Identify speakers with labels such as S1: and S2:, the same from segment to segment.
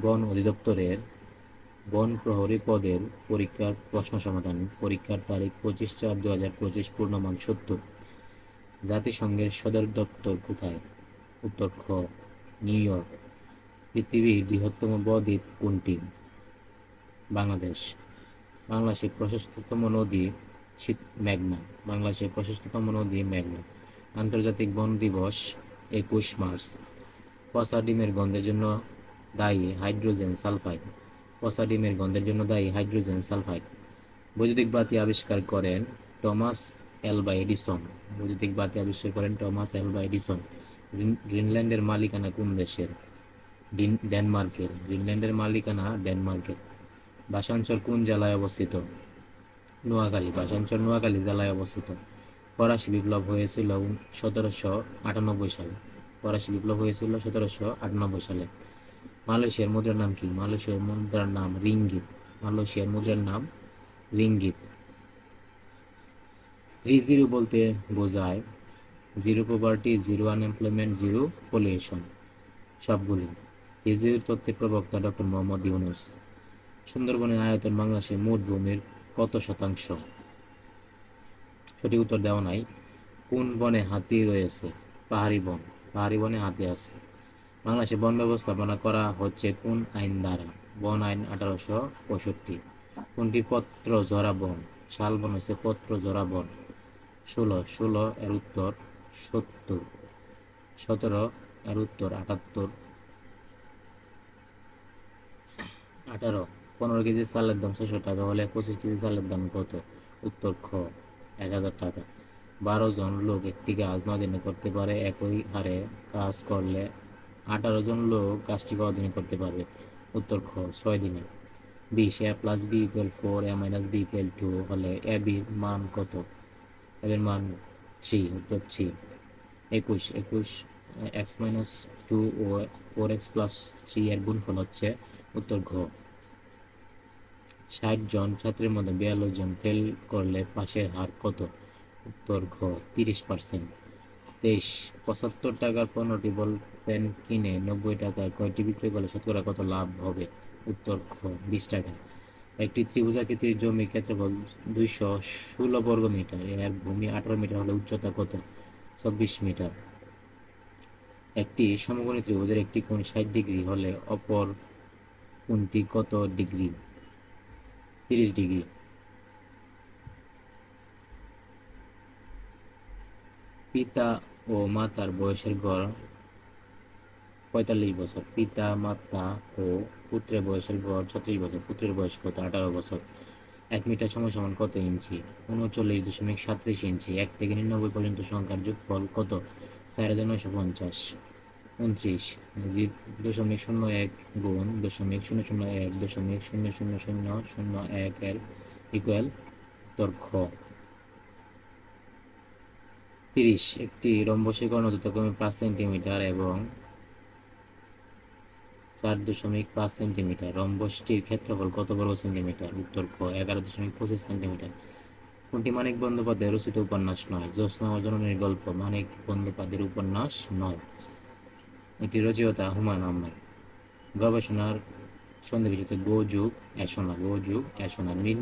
S1: বন অধিদপ্তরের বন প্রহরী পদের পরীক্ষার প্রশ্ন সমাধান। পরীক্ষার তারিখ পঁচিশ চার দু হাজার পঁচিশ পূর্ণমান সত্তর জাতিসংঘের সদর দপ্তর কোথায়? উত্তর খ, নিউ ইয়র্ক। পৃথিবীর বৃহত্তম বদ্বীপ কোনটি? বাংলাদেশ। বাংলাদেশের প্রশস্ততম নদী শীত মেঘনা। বাংলাদেশের প্রশস্ততম নদী মেঘনা। আন্তর্জাতিক বন দিবস একুশ মার্চ। পচা ডিমের গন্ধের জন্য দায়ী হাইড্রোজেন সালফাইড। পচা ডিমের গন্ধের জন্য দায়ী হাইড্রোজেন সালফাইড। বৈদ্যুতিক বাতি আবিষ্কার করেন টমাস এলবা এডিসন। বৈদ্যুতিক বাতি আবিষ্কার করেন টমাস এলবা এডিসন। গ্রিনল্যান্ডের মালিকানা কোন দেশের? ডিন- ডেনমার্কের। গ্রিনল্যান্ডের মালিকানা ডেনমার্কের। ভাষাঞ্চল কোন জেলায় অবস্থিত? নোয়াখালী। ভাষাঞ্চল নোয়াখালী জেলায় অবস্থিত। ফরাসি বিপ্লব হয়েছিল সতেরোশো আটানব্বই সালে। ফরাসি বিপ্লব হয়েছিল সতেরোশো আটানব্বই সালে। মালয়েশিয়ার মুদ্রার নাম কি? মালয়েশিয়ার মুদ্রার নাম রিঙ্গিত। মালয়েশিয়ার মুদ্রার নাম রিঙ্গিত। থ্রি জিরো বলতে বোঝায় zero property, zero unemployment, zero pollution সবগুলি। থ্রি জিরো তত্ত্বের প্রবক্তা ডক্টর মোহাম্মদ ইউনুস। সুন্দরবনের আয়তন বাংলাদেশের মোট ভূমির কত শতাংশ? সঠিক উত্তর দেওয়া নাই। কোন বনে হাতি রয়েছে? পাহাড়ি বন। পাহাড়ি বনে হাতি আছে। বাংলাদেশে বন ব্যবস্থাপনা করা হচ্ছে কোন আইন দ্বারা? বন আইন আঠারোশো পঁয়ষট্টি। কোনটি পত্র জরা বন? শাল বন হচ্ছে পত্র জরা বন। ষোলো ষোলো এর উত্তর সত্তর। সতেরো এর উত্তর আটাত্তর। আঠারো, পনেরো কেজি চালের দাম ছশো টাকা হলে পঁচিশ কেজি চালের দাম কত? উত্তর খ, এক হাজার টাকা। বারো জন লোক একটি কাজ নয় দিনে করতে পারে, একই হারে কাজ করলে আঠারো জন লোক কাজটি কদিনে করতে পারবে? উত্তর খ, ছয় দিনে। বিশ A plus B equal four A minus B equal two হলে এ বির মান কত? এর মান থ্রি উত্তর থ্রি একুশ একুশ এক্স মাইনাস টু ও ফোর এক্স প্লাস থ্রি এর গুণফল হচ্ছে উত্তর ঘ। ষাট জন ছাত্রের মধ্যে বিয়াল্লিশ জন ফেল করলে পাশের হার কত? উত্তর ঘ, তিরিশ পার্সেন্ট তেইশ, পঁচাত্তর টাকার পনেরোটি বল পেন কিনে নব্বই টাকার কয়টি বিক্রি করলে শতকরা কত লাভ হবে? উত্তর খ, বিশ টাকা। একটি ত্রিভুজাকৃতির জমি ক্ষেত্রফল দুইশো ষোলো বর্গ মিটার। এর ভূমি আঠারো মিটার হলে উচ্চতা কত? চব্বিশ মিটার। একটি সমকোণী ত্রিভুজের একটি কোণ ষাট ডিগ্রি হলে অপর কোণটি কত ডিগ্রি? তিরিশ ডিগ্রি। পিতা ও মাতার বয়সের গড় পঁয়তাল্লিশ বছর, পিতা, মাতা ও পুত্রের বয়সের গড় ছত্রিশ বছর, পুত্রের বয়স কত? আঠারো বছর। এক মিটার সময় সমান কত ইঞ্চি? উনচল্লিশ দশমিক সাতত্রিশ ইঞ্চি। এক থেকে নিরানব্বই পর্যন্ত সংখ্যার যোগফল কত? চার হাজার নয়শো পঞ্চাশ। উনত্রিশ দশমিক শূন্য এক গুণ দশমিক শূন্য শূন্য এক দশমিক শূন্য শূন্য শূন্য শূন্য এক এর ইকুয়াল খ তিরিশ, একটি রম্বসের কর্ণ যথাক্রমে পাঁচ সেন্টিমিটার এবং চার দশমিক পাঁচ সেন্টিমিটার। রম্বসটির ক্ষেত্রফল কত বর্গ সেন্টিমিটার? উত্তর খ এগারো দশমিক পঁচিশ সেন্টিমিটার। কোনটি মানিক বন্দ্যোপাধ্যায় রচিত উপন্যাস নয়? জ্যোৎস্না অজননের গল্প, মানিক বন্দ্যোপাধ্যায়ের উপন্যাস নয়। এটি রচয়িতা হুমায়ুন আহমেদ। গবেষণার সন্ধিবিচ্ছেদ, গো যুগ এসোনা গো যুগ এসোনা মিন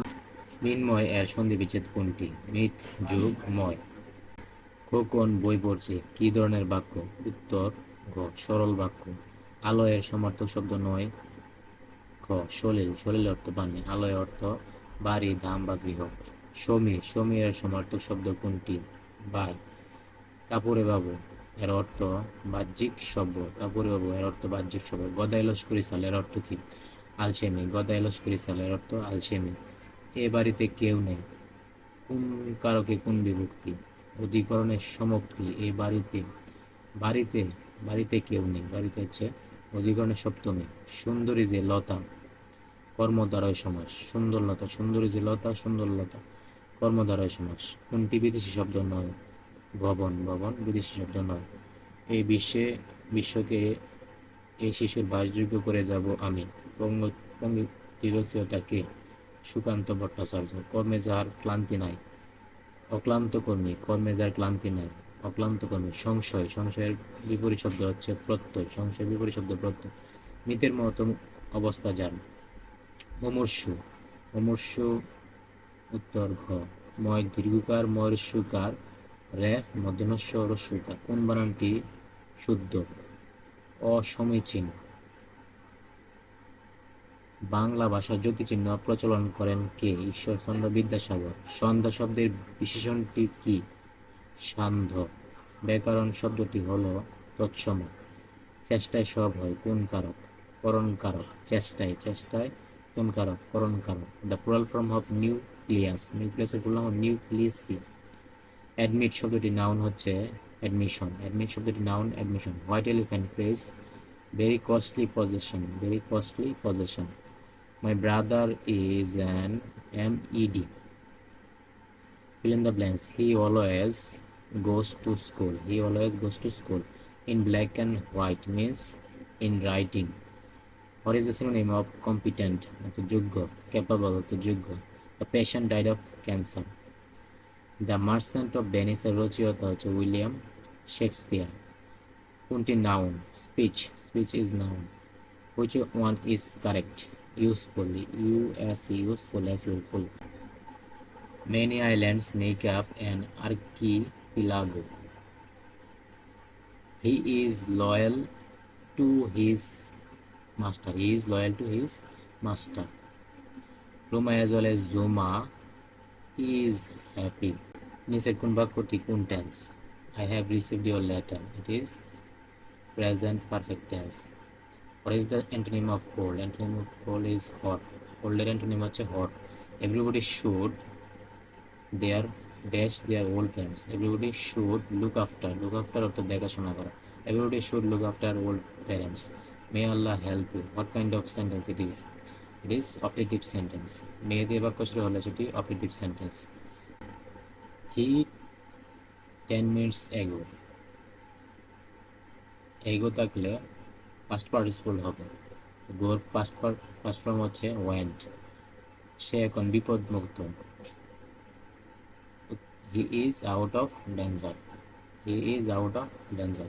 S1: মিনময়, এর সন্ধিবিচ্ছেদ কোনটি? মিথ যুগ, ময়। খোকন বই পড়ছে? কি ধরনের বাক্য? উত্তর গ সরল বাক্য। আলয়ের সমার্থক শব্দ নয়। খ, সলিল সলিল অর্থ পানি আলয় অর্থ বাড়ি, ধাম বা গৃহ। সমীর, সমীরের সমার্থক শব্দ কোনটি? বাই। কাপুরে বাবু, এর অর্থ বাহ্যিক শব্দ। কাপুরে বাবু, এর অর্থ বাহ্যিক শব্দ। গদাই লস্করি সাল, এর অর্থ কি? আলসেমি। গদাই লস্করি সাল, এর অর্থ আলসেমি। এ বাড়িতে কেউ নেই। কোন কারকে কোন বিভক্তি? অধিকরণের সমাপ্তি এই বাড়িতে বাড়িতে বাড়িতে কেউ নেই। বাড়িতে হচ্ছে অধিকরণের সপ্তমী, সুন্দরী যে লতা, কর্মদ্বারয় সমাস, সুন্দর লতা, সুন্দরী যে লতা, সুন্দর লতা, কর্মদ্বারয় সমাস। কোনটি বিদেশি শব্দ নয়? ভবন ভবন, বিদেশি শব্দ নয়। এই বিশ্বে, বিশ্বকে এই শিশুর বাসযোগ্য করে যাব আমি। রচয়িতাকে সুকান্ত ভট্টাচার্য। কর্মে যার ক্লান্তি নাই। অক্লান্ত কর্মী, কর্মে যার ক্লান্তি নাই। অক্লান্ত কর্মী সংশয়, সংশয়ের বিপরীত শব্দ হচ্ছে প্রত্যয় সংশয়ের বিপরীত শব্দ প্রত্যয়। মৃতের মতো অবস্থা যার? মুমূর্ষু। মুমূর্ষু উত্তর ঘ। ময় দীর্ঘকার ময়ের সুকার রেফ মধ্যনস্য রস্যকার। কোন বানানটি শুদ্ধ? অসমীচীন। বাংলা ভাষার জ্যোতিচিহ্ন প্রচলন করেন কে? ঈশ্বরচন্দ্র বিদ্যাসাগর। সন্ধ্যা শব্দের বিশেষণটি কি? সান্ধ্য। ব্যাকরণ শব্দটি হলো তৎসম। চেষ্টায় সব হয়, কোন কারক? করণ কারক। চেষ্টায় চেষ্টায় কোন কারক? করণ কারক। The plural form of nucleus নিউক্লিয়াসের ফুল নাম নিউক্লিয়াসি অ্যাডমিট শব্দটি নাউন হচ্ছে অ্যাডমিশন অ্যাডমিট শব্দটি noun admission white elephant phrase very costly possession very costly position possession My brother is an MED. Fill in the blanks. He always goes to school. He always goes to school. In black and white means in writing. What is the synonym of competent? তো যোগ্য capable তো যোগ্য The patient died of cancer. The Merchant of Venice এর রচয়িতা হচ্ছে William Shakespeare কোনটি noun speech speech is noun which one is correct useful us useful as useful many islands make up an archipelago he is loyal to his master he is loyal to his master Roma as well as Zuma is happy নিচের কোন বাক্যটি কোন tense I have received your letter it is present perfect tense What is the antonym of cold? Antonym of cold is hot. Cold এর antonym হচ্ছে hot. Everybody should their dash their old parents everybody should look after look after অর্থ দেখাশোনা করা। Everybody should look after old parents may Allah help you what kind of sentence it is it is operative sentence may দিয়ে বাক্য শুরু হলে সেটি operative sentence he ten minutes ago ago থাকলে past participle হবে গোর পাস্ট পার্ট পাস্ট ফর্ম হচ্ছে went সে এখন বিপদমুক্ত he is out of danger. He is out of danger.